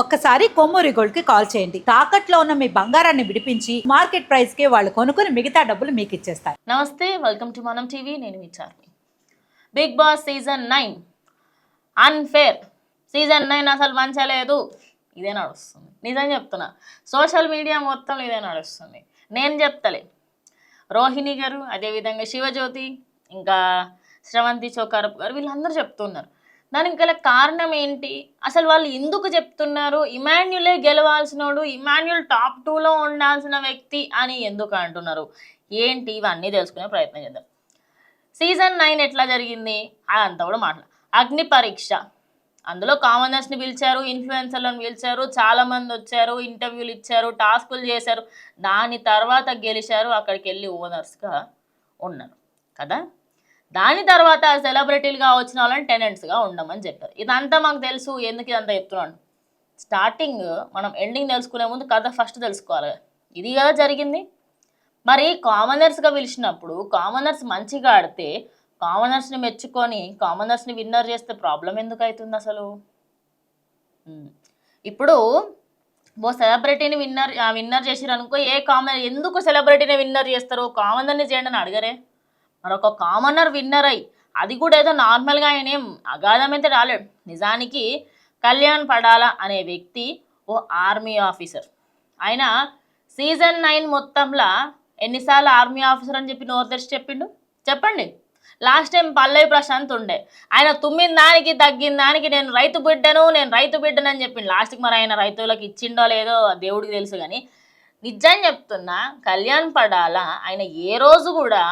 ఒక్కసారి కొమ్మూరి గోల్డ్కి కాల్ చేయండి. తాకట్లో ఉన్న మీ బంగారాన్ని విడిపించి మార్కెట్ ప్రైస్కి వాళ్ళు కొనుక్కుని మిగతా డబ్బులు మీకు ఇచ్చేస్తారు. నమస్తే వెల్కమ్ టు మనం టీవీ. నేను మీ Bigg Boss season nine. Unfair. Season nine అసలు మంచలేదు ఇదే నడుస్తుంది. నిజం చెప్తున్నా. సోషల్ మీడియా మొత్తం ఇదే నడుస్తుంది. నేను చెప్తలే. రోహిణి గారు అదేవిధంగా శివజ్యోతి ఇంకా శ్రవంతి చోకారప్ గారు వీళ్ళందరూ చెప్తున్నారు. దానికి గల కారణం ఏంటి? అసలు వాళ్ళు ఎందుకు చెప్తున్నారు? ఇమాన్యులే గెలవాల్సినోడు ఇమాన్యుల్ టాప్ టూలో ఉండాల్సిన వ్యక్తి అని ఎందుకు అంటున్నారు? ఏంటి? ఇవన్నీ తెలుసుకునే ప్రయత్నం చేద్దాం. సీజన్ నైన్ ఎట్లా జరిగింది? అదంతా కూడా మాట్లా అగ్ని పరీక్ష. అందులో కామనర్స్ని పిలిచారు ఇన్ఫ్లుయెన్సర్లను పిలిచారు చాలామంది వచ్చారు ఇంటర్వ్యూలు ఇచ్చారు టాస్కులు చేశారు. దాని తర్వాత గెలిచారు అక్కడికి వెళ్ళి ఓనర్స్గా ఉన్నారు. కదా? దాని తర్వాత సెలబ్రిటీలుగా వచ్చిన వాళ్ళని టెనెంట్స్గా ఉండమని చెప్పారు. ఇదంతా మాకు తెలుసు. ఎందుకు ఇదంతా చెప్తున్నాను? స్టార్టింగ్ మనం ఎండింగ్ తెలుసుకునే ముందు కథ ఫస్ట్ తెలుసుకోవాలి. ఇది కదా జరిగింది. మరి కామనర్స్గా పిలిచినప్పుడు కామనర్స్ మంచిగా ఆడితే కామనర్స్ని మెచ్చుకొని కామనర్స్ని విన్నర్ చేస్తే ప్రాబ్లం ఎందుకు అవుతుంది అసలు? ఇప్పుడు ఓ సెలబ్రిటీని విన్నర్ విన్నర్ చేసిరనుకో ఏ కామన్ ఎందుకు సెలబ్రిటీని విన్నర్ చేస్తారు కామనర్ని చేయండి అని అడగరే. మరొక కామనర్ విన్నర్ అయ్యి అది కూడా ఏదో నార్మల్గా ఆయన ఏం అగాధమైతే రాలేడు. నిజానికి కళ్యాణ్ పడాలా అనే వ్యక్తి ఓ ఆర్మీ ఆఫీసర్ ఆయన సీజన్ నైన్ మొత్తంలో ఎన్నిసార్లు ఆర్మీ ఆఫీసర్ అని చెప్పి నోరు తెరిచి చెప్పిండు? చెప్పండి. లాస్ట్ టైం పల్లవి ప్రశాంత్ ఉండే. ఆయన తుమ్మిన దానికి తగ్గిన దానికి నేను రైతు బిడ్డను నేను రైతు బిడ్డను అని చెప్పిండు. లాస్ట్కి మరి ఆయన రైతులకు ఇచ్చిండో లేదో దేవుడికి తెలుసు కానీ. నిజం చెప్తున్నా కళ్యాణ్ పడాల ఆయన ఏ రోజు కూడా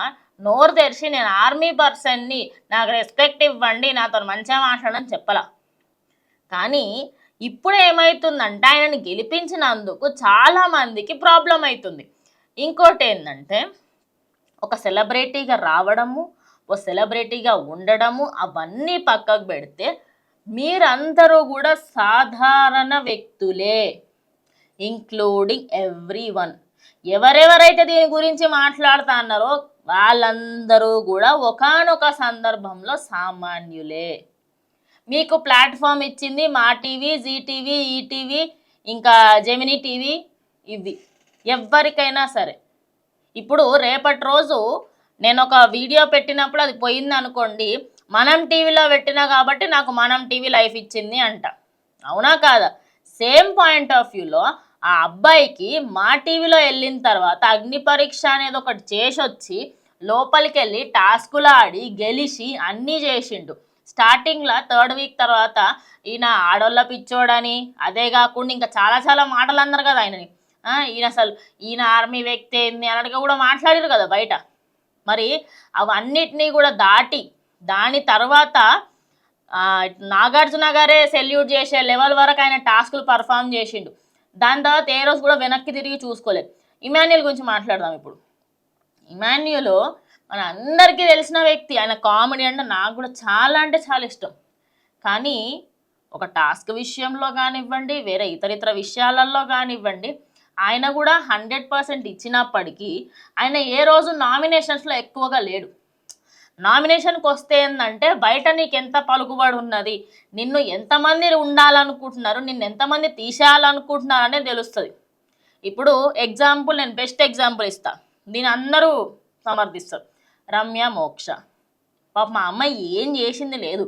నోరు తెరిచి నేను ఆర్మీ పర్సన్ని నాకు రెస్పెక్ట్ ఇవ్వండి నాతో మంచిగా మాట్లాడని చెప్పలా. కానీ ఇప్పుడు ఏమవుతుందంటే ఆయనని గెలిపించినందుకు చాలామందికి ప్రాబ్లం అవుతుంది. ఇంకోటి ఏంటంటే ఒక సెలబ్రిటీగా రావడము ఓ సెలబ్రిటీగా ఉండడము అవన్నీ పక్కకు పెడితే మీరందరూ కూడా సాధారణ వ్యక్తులే ఇంక్లూడింగ్ ఎవ్రీ వన్ ఎవరెవరైతే దీని గురించి మాట్లాడుతా అన్నారో వాళ్ళందరూ కూడా ఒకానొక సందర్భంలో సామాన్యులే. మీకు ప్లాట్ఫామ్ ఇచ్చింది Maa TV Zee TV ETV ఇంకా జెమినీ టీవీ ఇవి. ఎవరికైనా సరే. ఇప్పుడు రేపటి రోజు నేను ఒక వీడియో పెట్టినప్పుడు అది పోయింది అనుకోండి మనం టీవీలో పెట్టినా కాబట్టి నాకు మనం టీవీ లైఫ్ ఇచ్చింది అంట. అవునా కాదా? సేమ్ పాయింట్ ఆఫ్ వ్యూలో ఆ అబ్బాయికి మా టీవీలో వెళ్ళిన తర్వాత అగ్ని పరీక్ష అనేది ఒకటి చేసి వచ్చి లోపలికి వెళ్ళి టాస్కులు ఆడి గెలిచి అన్నీ చేసిండు. స్టార్టింగ్లో థర్డ్ వీక్ తర్వాత ఈయన ఆడోళ్ళ పిచ్చోడని అదే కాకుండా ఇంకా చాలా చాలా మాటలు అన్నారు కదా ఆయనని. ఈయన అసలు ఈయన ఆర్మీ వ్యక్తి ఏంది అన్నట్టుగా కూడా మాట్లాడారు కదా బయట. మరి అవన్నిటినీ కూడా దాటి దాని తర్వాత నాగార్జున గారే సెల్యూట్ చేసే లెవెల్ వరకు ఆయన టాస్కులు పర్ఫామ్ చేసిండు. దాని తర్వాత ఏ రోజు కూడా వెనక్కి తిరిగి చూసుకోలేదు. ఇమాన్యుల్ గురించి మాట్లాడదాం ఇప్పుడు. ఇమాన్యుయల్ మన అందరికీ తెలిసిన వ్యక్తి. ఆయన కామెడీ అంటే నాకు కూడా చాలా అంటే చాలా ఇష్టం. కానీ ఒక టాస్క్ విషయంలో కానివ్వండి వేరే ఇతర ఇతర విషయాలలో కానివ్వండి ఆయన కూడా హండ్రెడ్ పర్సెంట్ ఇచ్చినప్పటికీ ఆయన ఏ రోజు నామినేషన్స్లో ఎక్కువగా లేడు. నామినేషన్కి వస్తే ఏంటంటే బయట నీకు ఎంత పలుకుబడి ఉన్నది నిన్ను ఎంతమంది ఉండాలనుకుంటున్నారు? నిన్ను ఎంతమంది తీసేయాలనుకుంటున్నారు అనేది తెలుస్తుంది. ఇప్పుడు ఎగ్జాంపుల్ నేను బెస్ట్ ఎగ్జాంపుల్ ఇస్తా. దీని అందరూ సమర్థిస్తారు. రమ్య మోక్ష. పాప మా అమ్మాయి ఏం చేసింది లేదు.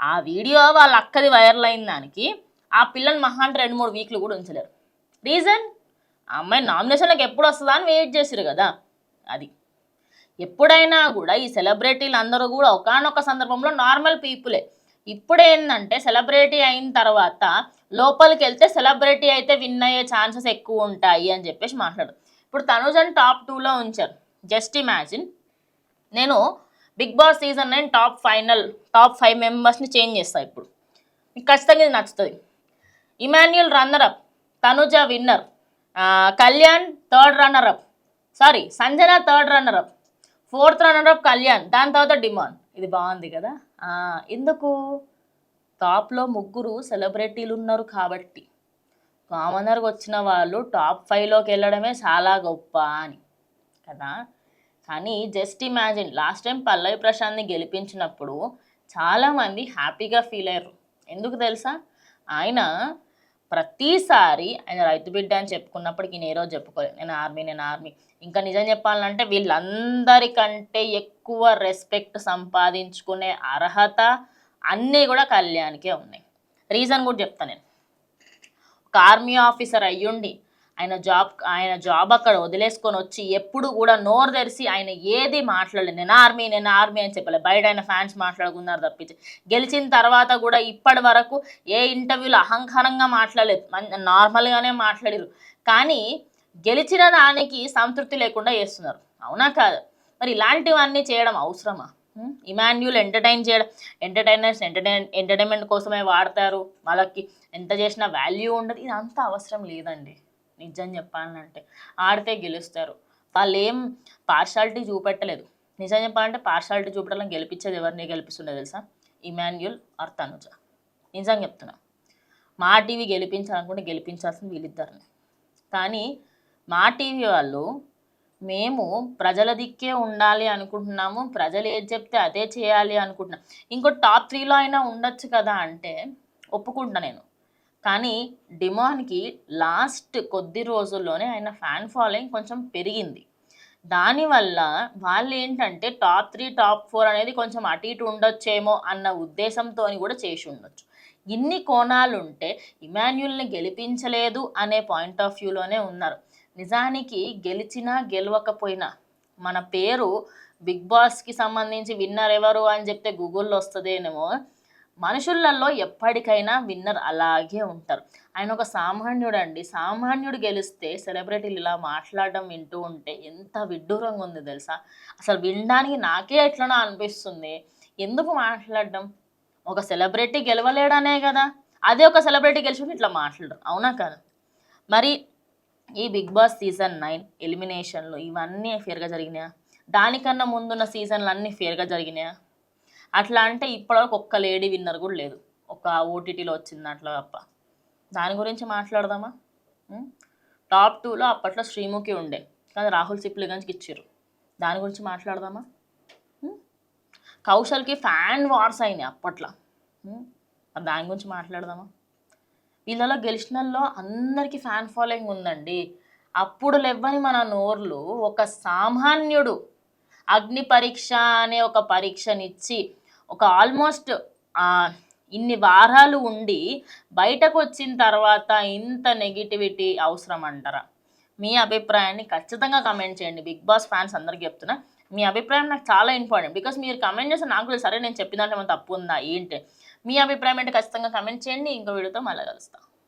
ఆ వీడియో వాళ్ళ అక్కది వైరల్ అయిన దానికి ఆ పిల్లని మహా అంటే రెండు మూడు వీక్లు కూడా ఉంచలేరు. రీజన్? ఆ అమ్మాయి నామినేషన్లకు ఎప్పుడు వస్తుందా అని వెయిట్ చేసిరు కదా. అది. ఎప్పుడైనా కూడా ఈ సెలబ్రిటీలు అందరూ కూడా ఒకానొక సందర్భంలో నార్మల్ పీపులే. ఇప్పుడు ఏంటంటే సెలబ్రిటీ అయిన తర్వాత లోపలికి వెళ్తే సెలబ్రిటీ అయితే విన్ అయ్యే ఛాన్సెస్ ఎక్కువ ఉంటాయి అని చెప్పేసి మాట్లాడు. ఇప్పుడు తనుజన్ టాప్ టూలో ఉంచారు. Just imagine. నేను Bigg Boss season nine top final top five మెంబర్స్ని చేంజ్ చేస్తాను ఇప్పుడు. మీకు ఖచ్చితంగా ఇది నచ్చుతుంది. Emmanuel runner up Tanuja winner Kalyan third runner up sorry Sanjana third runner up fourth runner up Kalyan దాని తర్వాత డిమాండ్ ఇది బాగుంది కదా? ఎందుకు? టాప్లో ముగ్గురు సెలబ్రిటీలు ఉన్నారు కాబట్టి. కామనర్కి వచ్చిన వాళ్ళు టాప్ ఫైవ్లోకి వెళ్ళడమే చాలా గొప్ప అని కదా? కానీ just imagine last time Pallavi ప్రశాంత్ని గెలిపించినప్పుడు చాలామంది హ్యాపీగా ఫీల్ అయ్యారు. ఎందుకు తెలుసా? ఆయన ప్రతిసారి ఆయన రైతు బిడ్డ అని చెప్పుకున్నప్పటికీ నేను ఏ రోజు చెప్పుకోలేదు. నేను ఆర్మీ నేను ఆర్మీ. ఇంకా నిజం చెప్పాలంటే వీళ్ళందరికంటే ఎక్కువ రెస్పెక్ట్ సంపాదించుకునే అర్హత అన్నీ కూడా కళ్యాణ్కే ఉన్నాయి. రీజన్ కూడా చెప్తాను నేను. ఒక ఆర్మీ ఆఫీసర్ అయ్యుండి ఆయన జాబ్ ఆయన జాబ్ అక్కడ వదిలేసుకొని వచ్చి ఎప్పుడు కూడా నోరు తెరిచి ఆయన ఏది మాట్లాడలేదు నేను ఆర్మీ నేను ఆర్మీ అని చెప్పలేదు బయట ఆయన ఫ్యాన్స్ మాట్లాడుకున్నారు తప్పించి. గెలిచిన తర్వాత కూడా ఇప్పటి వరకు ఏ ఇంటర్వ్యూలో అహంకారంగా మాట్లాడలేదు. నార్మల్గానే మాట్లాడారు కానీ గెలిచిన దానికి సంతృప్తి లేకుండా చేస్తున్నారు. అవునా కాదు? మరి ఇలాంటివన్నీ చేయడం అవసరమా? ఇమాన్యుల్ ఎంటర్టైన్ చేయడం ఎంటర్టైనర్స్ ఎంటర్టైన్ ఎంటర్టైన్మెంట్ కోసమే వాడతారు. వాళ్ళకి ఎంత చేసినా వాల్యూ ఉండదు. ఇదంతా అవసరం లేదండి. నిజం చెప్పాలంటే. ఆడితే గెలుస్తారు. వాళ్ళు ఏం పార్షాలిటీ చూపెట్టలేదు. నిజం చెప్పాలంటే పార్షాలిటీ చూపెట్టాలని గెలిపించేది ఎవరిని గెలిపిస్తుండే తెలుసా? Emmanuel or Tanuja. నిజం చెప్తున్నా. మా టీవీ గెలిపించాలనుకుంటే గెలిపించాల్సింది వీళ్ళిద్దరిని. కానీ మా టీవీ వాళ్ళు మేము ప్రజల దిక్కే ఉండాలి అనుకుంటున్నాము. ప్రజలు ఏది చెప్తే అదే చేయాలి అనుకుంటున్నాం. ఇంకో టాప్ త్రీలో అయినా ఉండొచ్చు కదా అంటే ఒప్పుకుంటా నేను. కానీ డిమాన్కి లాస్ట్ కొద్ది రోజుల్లోనే ఆయన ఫ్యాన్ ఫాలోయింగ్ కొంచెం పెరిగింది. దానివల్ల వాళ్ళు ఏంటంటే టాప్ త్రీ టాప్ ఫోర్ అనేది కొంచెం అటు ఇటు ఉండొచ్చేమో అన్న ఉద్దేశంతో కూడా చేసి ఉండొచ్చు. ఇన్ని కోణాలుంటే ఇమాన్యుల్ని గెలిపించలేదు అనే పాయింట్ ఆఫ్ వ్యూలోనే ఉన్నారు. నిజానికి గెలిచినా గెలవకపోయినా మన పేరు బిగ్ బాస్కి సంబంధించి విన్నర్ ఎవరు అని చెప్తే గూగుల్లో వస్తుందేనేమో మనుషులలో ఎప్పటికైనా విన్నర్ అలాగే ఉంటారు. ఆయన ఒక సామాన్యుడు అండి సామాన్యుడు గెలిస్తే సెలబ్రిటీలు ఇలా మాట్లాడడం వింటూ ఉంటే ఎంత విడ్డూరంగా ఉంది తెలుసా? అసలు వినడానికి నాకే ఎట్లనో అనిపిస్తుంది. ఎందుకు మాట్లాడడం? ఒక సెలబ్రిటీ గెలవలేడనే కదా. అదే ఒక సెలబ్రిటీ గెలిచి ఇట్లా మాట్లాడరు. అవునా కదా? మరి ఈ బిగ్ బాస్ సీజన్ నైన్ ఎలిమినేషన్లు ఇవన్నీ ఫేర్గా జరిగినాయా? దానికన్నా ముందున్న సీజన్లు అన్నీ ఫేర్గా జరిగినాయా? అట్లా అంటే ఇప్పటివరకు ఒక్క లేడీ విన్నర్ కూడా లేదు. ఒక ఓటీటీలో వచ్చింది అట్లా తప్ప. దాని గురించి మాట్లాడదామా? టాప్ టూలో అప్పట్లో శ్రీముఖి ఉండే. కానీ రాహుల్ సిప్లిగంజ్కి ఇచ్చారు. దాని గురించి మాట్లాడదామా? కౌశల్కి ఫ్యాన్ వార్స్ అయినాయి అప్పట్లో. దాని గురించి మాట్లాడదామా? వీళ్ళలో గెలిచినల్లో అందరికీ ఫ్యాన్ ఫాలోయింగ్ ఉందండి. అప్పుడు లేవని మన నోర్లు ఒక సామాన్యుడు. అగ్ని పరీక్ష అనే ఒక పరీక్షనిచ్చి ఒక ఆల్మోస్ట్ ఇన్ని వారాలు ఉండి బయటకు వచ్చిన తర్వాత ఇంత నెగిటివిటీ అవసరం అంటారా మీ అభిప్రాయాన్ని ఖచ్చితంగా కమెంట్ చేయండి. బిగ్ బాస్ ఫ్యాన్స్ అందరికీ చెప్తున్నా మీ అభిప్రాయం నాకు చాలా ఇంపార్టెంట్. బికాస్ మీరు కమెంట్ చేస్తే నాకు కూడా సరే నేను చెప్పిన దాంట్లో ఏమైనా తప్పు ఉందా ఏంటి? మీ అభిప్రాయం అంటే ఖచ్చితంగా కమెంట్ చేయండి. ఇంకో వీడియోతో మళ్ళీ కలుస్తాం.